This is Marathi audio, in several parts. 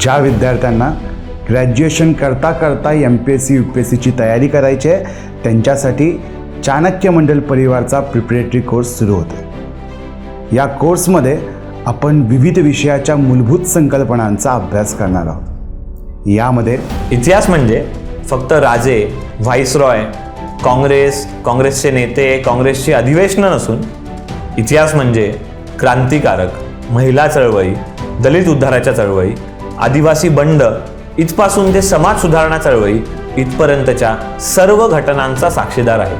ज्या विद्यार्थ्यांना ग्रॅज्युएशन करता करता M P S C U P S सीची तयारी करायची आहे त्यांच्यासाठी चाणक्य मंडल परिवारचा प्रिपरेटरी कोर्स सुरू होतो या कोर्समध्ये आपण विविध विषयाच्या मूलभूत संकल्पनांचा अभ्यास करणार आहोत. यामध्ये इतिहास म्हणजे फक्त राजे व्हाईसरॉय काँग्रेस काँग्रेसचे नेते काँग्रेसची अधिवेशनं नसून इतिहास म्हणजे क्रांतिकारक महिला चळवळी दलित उद्धाराच्या चळवळी आदिवासी बंड इथपासून ते समाज सुधारणा चळवळी इथपर्यंतच्या सर्व घटनांचा साक्षीदार आहे.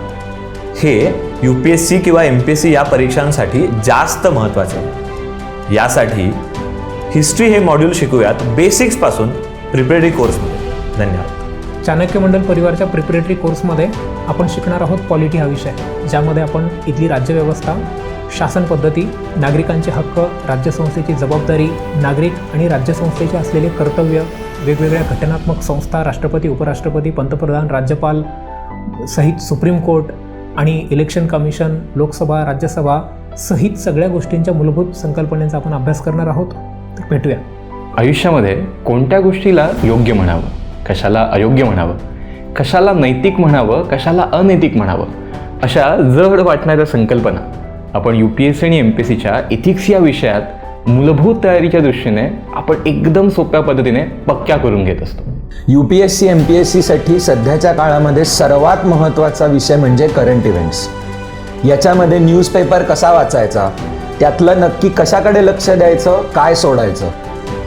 हे यू पी एस सी किंवा एम पी एस सी या परीक्षांसाठी जास्त महत्त्वाचे आहे. यासाठी हिस्ट्री हे मॉड्यूल शिकूयात बेसिक्सपासून प्रिपेरी कोर्समध्ये धन्यवाद. चाणक्य मंडल परिवारच्या प्रिपरेटरी कोर्समध्ये आपण शिकणार आहोत पॉलिटी हा विषय ज्यामध्ये आपण इथली राज्यव्यवस्था शासन पद्धती नागरिकांचे हक्क राज्यसंस्थेची जबाबदारी नागरिक आणि राज्यसंस्थेचे असलेले कर्तव्य वेगवेगळ्या घटनात्मक संस्था राष्ट्रपती उपराष्ट्रपती पंतप्रधान राज्यपाल सहित सुप्रीम कोर्ट आणि इलेक्शन कमिशन लोकसभा राज्यसभा सहित सगळ्या गोष्टींच्या मूलभूत संकल्पनेचा आपण अभ्यास करणार आहोत. तर भेटूया. आयुष्यामध्ये कोणत्या गोष्टीला योग्य म्हणावं? कशाला अयोग्य म्हणावं? कशाला नैतिक म्हणावं? कशाला अनैतिक म्हणावं? अशा जड वाटणाऱ्या संकल्पना आपण यू पी एस सी आणि एम पी एस सीच्या इथिक्स या विषयात मूलभूत तयारीच्या दृष्टीने आपण एकदम सोप्या पद्धतीने पक्क्या करून घेत असतो. U P S C M P S सीसाठी सध्याच्या काळामध्ये सर्वात महत्त्वाचा विषय म्हणजे करंट इव्हेंट्स याच्यामध्ये न्यूजपेपर कसा वाचायचा? त्यातलं नक्की कशाकडे लक्ष द्यायचं? काय सोडायचं?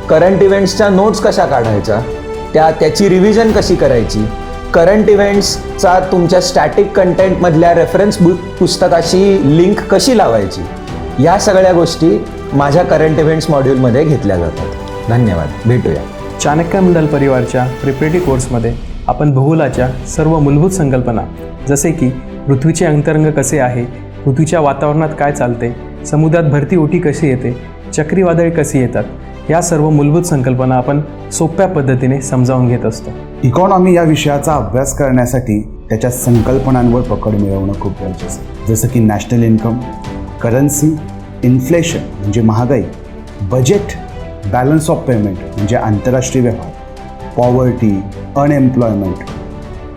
करंट इव्हेंट्सच्या नोट्स कशा काढायच्या? त्या त्याची रिव्हिजन कशी करायची? करंट इव्हेंट्सचा तुमच्या स्टॅटिक कंटेंटमधल्या रेफरन्स बुक पुस्तकाशी लिंक कशी लावायची? या सगळ्या गोष्टी माझ्या करंट इव्हेंट्स मॉड्यूलमध्ये घेतल्या जातात. धन्यवाद. भेटूया. चाणक्य मंडल परिवारच्या प्रिपेटी कोर्समध्ये आपण भूगोलाच्या सर्व मूलभूत संकल्पना जसे की पृथ्वीचे अंतरंग कसे आहे पृथ्वीच्या वातावरणात काय चालते समुद्रात भरती ओटी कशी येते चक्रीवादळे कशी येतात या सर्व मूलभूत संकल्पना आपण सोप्या पद्धतीने समजावून घेत असतो. इकॉनॉमी या विषयाचा अभ्यास करण्यासाठी त्याच्या संकल्पनांवर पकड मिळवणं खूप गरजेचं आहे. जसं की नॅशनल इन्कम करन्सी इन्फ्लेशन म्हणजे महागाई बजेट बॅलन्स ऑफ पेमेंट म्हणजे आंतरराष्ट्रीय व्यवहार पॉवर्टी अनएम्प्लॉयमेंट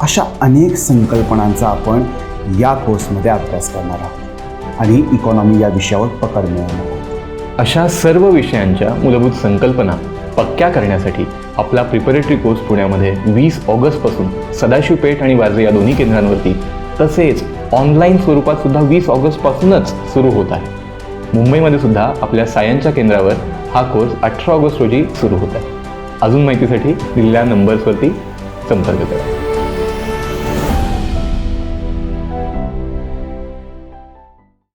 अशा अनेक संकल्पनांचा आपण या कोर्समध्ये अभ्यास करणार आहोत. आणि इकॉनॉमी या विषयावर पकड मिळवणार आहोत. अशा सर्व विषयांच्या मूलभूत संकल्पना पक्क्या करण्यासाठी आपला प्रिपरेटरी कोर्स पुण्यामध्ये वीस ऑगस्टपासून सदाशिवपेठ आणि वाजे या दोन्ही केंद्रांवरती. तसेच ऑनलाईन स्वरूपात सुद्धा वीस ऑगस्टपासूनच सुरू होत आहे. मुंबईमध्ये सुद्धा आपल्या सायन्सच्या केंद्रावर हा कोर्स अठरा ऑगस्ट रोजी सुरू होत आहे. अजून माहितीसाठी दिलेल्या नंबर्सवरती संपर्क करा.